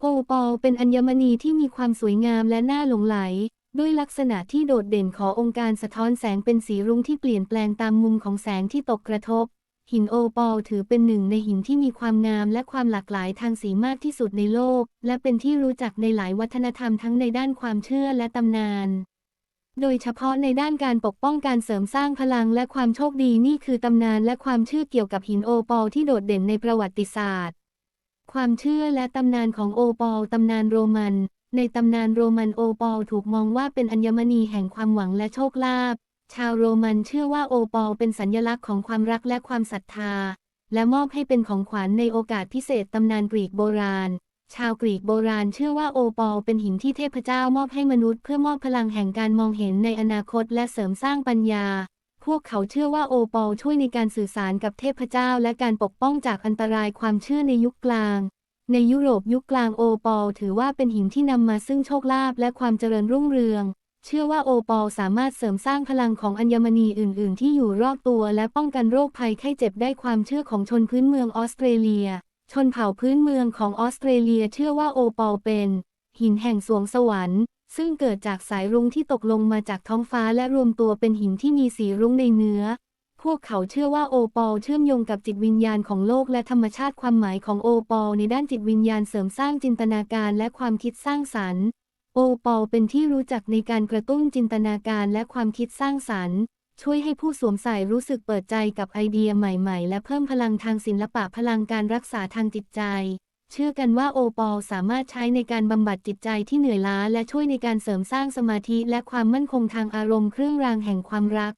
โอปอลเป็นอัญมณีที่มีความสวยงามและน่าหลงไหล ด้วยลักษณะที่โดดเด่นขององค์การสะท้อนแสงเป็นสีรุ้งที่เปลี่ยนแปลงตามมุมของแสงที่ตกกระทบ หินโอปอลถือเป็นหนึ่งในหินที่มีความงามและความหลากหลายทางสีมากที่สุดในโลก และเป็นที่รู้จักในหลายวัฒนธรรมทั้งในด้านความเชื่อและตำนาน โดยเฉพาะในด้านการปกป้องการเสริมสร้างพลังและความโชคดีนี่คือตำนานและความเชื่อเกี่ยวกับหินโอปอลที่โดดเด่นในประวัติศาสตร์ ความเชื่อและตำนานของโอปอลตำนานโรมัน ในตำนานโรมันโอปอลถูกมองว่าเป็นอัญมณีแห่งความหวังและโชคลาภ ชาวโรมันเชื่อว่าโอปอลเป็นสัญลักษณ์ของความรักและความศรัทธา และมอบให้เป็นของขวัญในโอกาสพิเศษตำนานกรีกโบราณ ชาวกรีกโบราณเชื่อว่าโอปอลเป็นหินที่เทพเจ้ามอบให้มนุษย์ เพื่อมอบพลังแห่งการมองเห็นในอนาคตและเสริมสร้างปัญญา วกเขาเชื่อว่าโอปอลช่วยในการสื่อสารกับเทพเจ้าและการปกป้องจากอันตรายความเชื่อในยุคกลาง ในยุโรปยุคกลางโอปอลถือว่าเป็นหินที่นำมาซึ่งโชคลาภและความเจริญรุ่งเรือง เชื่อว่าโอปอลสามารถเสริมสร้างพลังของอัญมณีอื่น ๆ ที่อยู่รอบตัวและป้องกันโรคภัยไข้เจ็บได้ความเชื่อของชนพื้นเมืองออสเตรเลีย ชนเผ่าพื้นเมืองของออสเตรเลียเชื่อว่าโอปอลเป็น หินแห่งสวงสวรรค์ ซึ่งเกิดจากสายรุ้งที่ตกลงมาจากท้องฟ้าและรวมตัวเป็นหินที่มีสีรุ้งในเนื้อ พวกเขาเชื่อว่าโอปอลเชื่อมโยงกับจิตวิญญาณของโลกและธรรมชาติความหมายของโอปอลในด้านจิตวิญญาณเสริมสร้างจินตนาการและความคิดสร้างสรรค์ โอปอลเป็นที่รู้จักในการกระตุ้นจินตนาการและความคิดสร้างสรรค์ช่วยให้ผู้สวมใส่รู้สึกเปิดใจกับไอเดียใหม่ ๆ และเพิ่มพลังทางศิลปะพลังการรักษาทางจิตใจ เชื่อกันว่าโอปอลสามารถใช้ในการบำบัดจิตใจที่เหนื่อยล้า และช่วยในการเสริมสร้างสมาธิและความมั่นคงทางอารมณ์เครื่องรางแห่งความรัก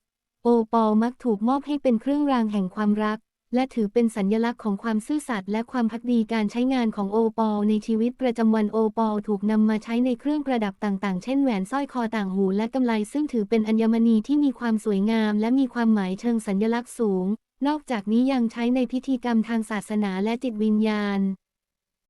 โอปอลมักถูกมอบให้เป็นเครื่องรางแห่งความรัก และถือเป็นสัญญลักษณ์ของความซื่อสัตย์และความพักดีการใช้งานของโอปอลในชีวิตประจำวันโอปอลถูกนำมาใช้ในเครื่องประดับต่างๆ เช่นแหวนสร้อยคอต่างหูและกำไลซึ่งถือเป็นอัญมณีที่มีความสวยงาม และมีความหมายเชิงสัญลักษณ์สูง นอกจากนี้ยังใช้ในพิธีกรรมทางศาสนาและจิตวิญญาณ